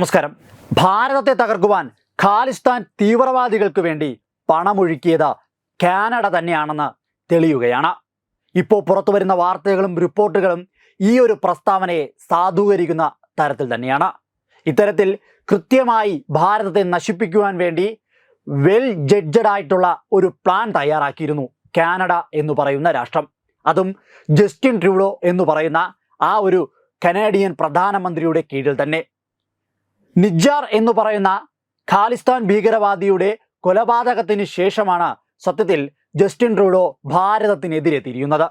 നമസ്കാരം. ഭാരതത്തെ തകർക്കുവാൻ ഖാലിസ്ഥാൻ തീവ്രവാദികൾക്ക് വേണ്ടി പണമൊഴുക്കിയത് കാനഡ തന്നെയാണെന്ന് തെളിയുകയാണ്. ഇപ്പോൾ പുറത്തു വരുന്ന വാർത്തകളും റിപ്പോർട്ടുകളും ഈ ഒരു പ്രസ്താവനയെ സാധൂകരിക്കുന്ന തരത്തിൽ തന്നെയാണ്. ഇത്തരത്തിൽ കൃത്യമായി ഭാരതത്തെ നശിപ്പിക്കുവാൻ വേണ്ടി വെൽ ജഡ്ജഡ് ആയിട്ടുള്ള ഒരു പ്ലാൻ തയ്യാറാക്കിയിരുന്നു കാനഡ എന്ന് പറയുന്ന രാഷ്ട്രം. അതും ജസ്റ്റിൻ ട്രൂഡോ എന്ന് പറയുന്ന ആ ഒരു കനേഡിയൻ പ്രധാനമന്ത്രിയുടെ കീഴിൽ തന്നെ. നിജാർ എന്ന് പറയുന്ന ഖാലിസ്ഥാൻ ഭീകരവാദിയുടെ കൊലപാതകത്തിന് ശേഷമാണ് സത്യത്തിൽ ജസ്റ്റിൻ ട്രൂഡോ ഭാരതത്തിനെതിരെ തിരിയുന്നത്.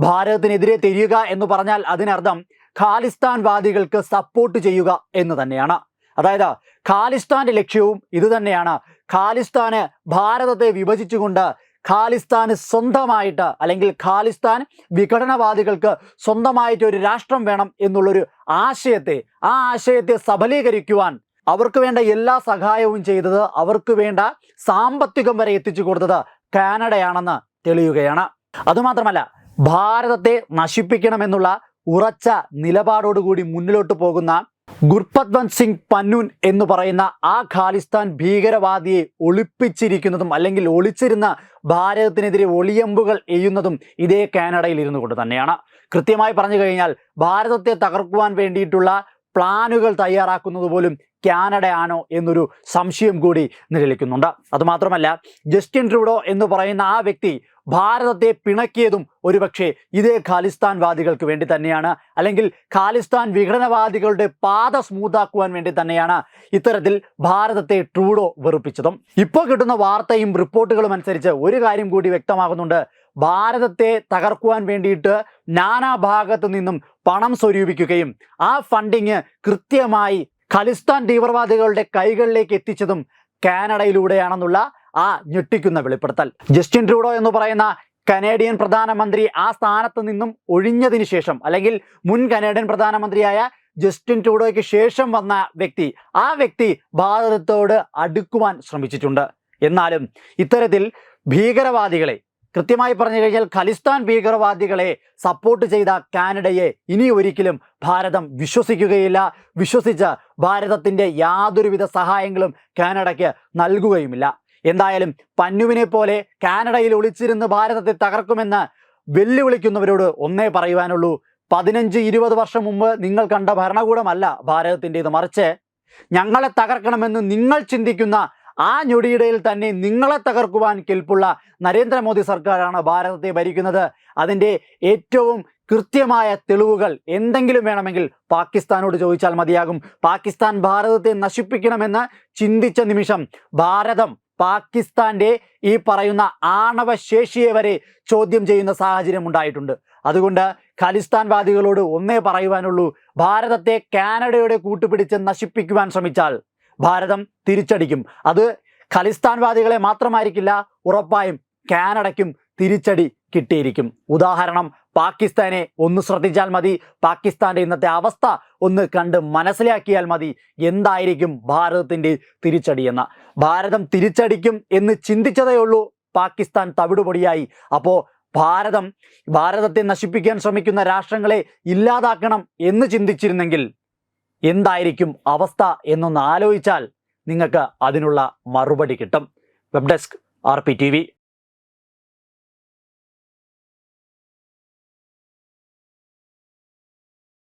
ഭാരതത്തിനെതിരെ തിരിയുക എന്ന് പറഞ്ഞാൽ അതിനർത്ഥം ഖാലിസ്ഥാൻ വാദികൾക്ക് സപ്പോർട്ട് ചെയ്യുക എന്ന് തന്നെയാണ്. അതായത് ഖാലിസ്ഥാന്റെ ലക്ഷ്യവും ഇതുതന്നെയാണ്. ഖാലിസ്ഥാന് ഭാരതത്തെ വിഭജിച്ചുകൊണ്ട് ഖാലിസ്ഥാന് സ്വന്തമായിട്ട് അല്ലെങ്കിൽ ഖാലിസ്ഥാൻ വിഘടനവാദികൾക്ക് സ്വന്തമായിട്ട് ഒരു രാഷ്ട്രം വേണം എന്നുള്ളൊരു ആശയത്തെ ആ ആശയത്തെ സബലീകരിക്കുവാൻ അവർക്ക് വേണ്ട എല്ലാ സഹായവും ചെയ്തത് അവർക്ക് വേണ്ട സാമ്പത്തികം വരെ എത്തിച്ചു കൊടുത്തത് കാനഡയാണെന്ന് തെളിയുകയാണ്. അതുമാത്രമല്ല ഭാരതത്തെ നശിപ്പിക്കണമെന്നുള്ള ഉറച്ച നിലപാടോടുകൂടി മുന്നിലോട്ട് പോകുന്ന ഗുർപത്വന്ത് സിംഗ് പന്നൂൻ എന്ന് പറയുന്ന ആ ഖാലിസ്ഥാൻ ഭീകരവാദിയെ ഒളിപ്പിച്ചിരിക്കുന്നതും അല്ലെങ്കിൽ ഒളിച്ചിരുന്ന ഭാരതത്തിനെതിരെ ഒളിയമ്പുകൾ എയ്യുന്നതും ഇതേ കാനഡയിൽ ഇരുന്നു കൊണ്ട് തന്നെയാണ്. കൃത്യമായി പറഞ്ഞു കഴിഞ്ഞാൽ ഭാരതത്തെ തകർക്കുവാൻ വേണ്ടിയിട്ടുള്ള പ്ലാനുകൾ തയ്യാറാക്കുന്നത് പോലും കാനഡയാണോ എന്നൊരു സംശയം കൂടി നിലനിൽക്കുന്നുണ്ട്. അതുമാത്രമല്ല ജസ്റ്റിൻ ട്രൂഡോ എന്ന് പറയുന്ന ആ വ്യക്തി ഭാരതത്തെ പിണക്കിയതും ഒരുപക്ഷെ ഇതേ ഖാലിസ്ഥാൻവാദികൾക്ക് വേണ്ടി തന്നെയാണ്. അല്ലെങ്കിൽ ഖാലിസ്ഥാൻ വിഘടനവാദികളുടെ പാത സ്മൂത്താക്കുവാൻ വേണ്ടി തന്നെയാണ് ഇത്തരത്തിൽ ഭാരതത്തെ ട്രൂഡോ വെറുപ്പിച്ചതും. ഇപ്പോൾ കിട്ടുന്ന വാർത്തയും റിപ്പോർട്ടുകളും അനുസരിച്ച് ഒരു കാര്യം കൂടി വ്യക്തമാകുന്നുണ്ട്. ഭാരതത്തെ തകർക്കുവാൻ വേണ്ടിയിട്ട് നാനാഭാഗത്തു നിന്നും പണം സ്വരൂപിക്കുകയും ആ ഫണ്ടിങ് കൃത്യമായി ഖലിസ്ഥാൻ തീവ്രവാദികളുടെ കൈകളിലേക്ക് എത്തിച്ചതും കാനഡയിലൂടെയാണെന്നുള്ള ആ ഞെട്ടിക്കുന്ന വെളിപ്പെടുത്തൽ. ജസ്റ്റിൻ ട്രൂഡോ എന്ന് പറയുന്ന കനേഡിയൻ പ്രധാനമന്ത്രി ആ സ്ഥാനത്ത് നിന്നും ഒഴിഞ്ഞതിന് ശേഷം അല്ലെങ്കിൽ മുൻ കനേഡിയൻ പ്രധാനമന്ത്രിയായ ജസ്റ്റിൻ ട്രൂഡോയ്ക്ക് ശേഷം വന്ന വ്യക്തി ആ വ്യക്തി ഭാരതത്തോട് അടുക്കുവാൻ ശ്രമിച്ചിട്ടുണ്ട്. എന്നാലും ഇത്തരത്തിൽ ഭീകരവാദികളെ കൃത്യമായി പറഞ്ഞു കഴിഞ്ഞാൽ ഖലിസ്ഥാൻ ഭീകരവാദികളെ സപ്പോർട്ട് ചെയ്ത കാനഡയെ ഇനി ഒരിക്കലും ഭാരതം വിശ്വസിക്കുകയില്ല. വിശ്വസിച്ച് ഭാരതത്തിന്റെ യാതൊരുവിധ സഹായങ്ങളും കാനഡയ്ക്ക് നൽകുകയുമില്ല. എന്തായാലും പന്നുവിനെ പോലെ കാനഡയിൽ ഒളിച്ചിരുന്ന് ഭാരതത്തെ തകർക്കുമെന്ന് വെല്ലുവിളിക്കുന്നവരോട് ഒന്നേ പറയുവാനുള്ളൂ. പതിനഞ്ച് ഇരുപത് വർഷം മുമ്പ് നിങ്ങൾ കണ്ട ഭരണകൂടമല്ല ഭാരതത്തിന്റെത്. മറിച്ച് ഞങ്ങളെ തകർക്കണമെന്ന് നിങ്ങൾ ചിന്തിക്കുന്ന ആ ഞൊടിയിടയിൽ തന്നെ നിങ്ങളെ തകർക്കുവാൻ കെൽപ്പുള്ള നരേന്ദ്രമോദി സർക്കാരാണ് ഭാരതത്തെ ഭരിക്കുന്നത്. അതിന്റെ ഏറ്റവും കൃത്യമായ തെളിവുകൾ എന്തെങ്കിലും വേണമെങ്കിൽ പാകിസ്ഥാനോട് ചോദിച്ചാൽ മതിയാകും. പാകിസ്ഥാൻ ഭാരതത്തെ നശിപ്പിക്കണമെന്ന് ചിന്തിച്ച നിമിഷം ഭാരതം പാകിസ്ഥാന്റെ ഈ പറയുന്ന ആണവ ശേഷിയെ വരെ ചോദ്യം ചെയ്യുന്ന സാഹചര്യം ഉണ്ടായിട്ടുണ്ട്. അതുകൊണ്ട് ഖലിസ്ഥാൻവാദികളോട് ഒന്നേ പറയുവാനുള്ളൂ. ഭാരതത്തെ കാനഡയുടെ കൂട്ടുപിടിച്ച് നശിപ്പിക്കുവാൻ ശ്രമിച്ചാൽ ഭാരതം തിരിച്ചടിക്കും. അത് ഖലിസ്ഥാൻവാദികളെ മാത്രമായിരിക്കില്ല ഉറപ്പായും കാനഡയ്ക്കും തിരിച്ചടി കിട്ടിയിരിക്കും. ഉദാഹരണം പാകിസ്ഥാനെ ഒന്ന് ശ്രദ്ധിച്ചാൽ മതി. പാകിസ്ഥാന്റെ ഇന്നത്തെ അവസ്ഥ ഒന്ന് കണ്ട് മനസ്സിലാക്കിയാൽ മതി. എന്തായിരിക്കും ഭാരതത്തിന്റെ തിരിച്ചടി എന്ന. ഭാരതം തിരിച്ചടിക്കും എന്ന് ചിന്തിച്ചതേ ഉള്ളൂ. പാകിസ്ഥാൻ തവിടുപൊടിയായി. അപ്പോൾ ഭാരതം ഭാരതത്തെ നശിപ്പിക്കാൻ ശ്രമിക്കുന്ന രാഷ്ട്രങ്ങളെ ഇല്ലാതാക്കണം എന്ന് ചിന്തിച്ചിരുന്നെങ്കിൽ എന്തായിരിക്കും അവസ്ഥ എന്നൊന്ന് ആലോചിച്ചാൽ നിങ്ങൾക്ക് അതിനുള്ള മറുപടി കിട്ടും. Web desk R P T V.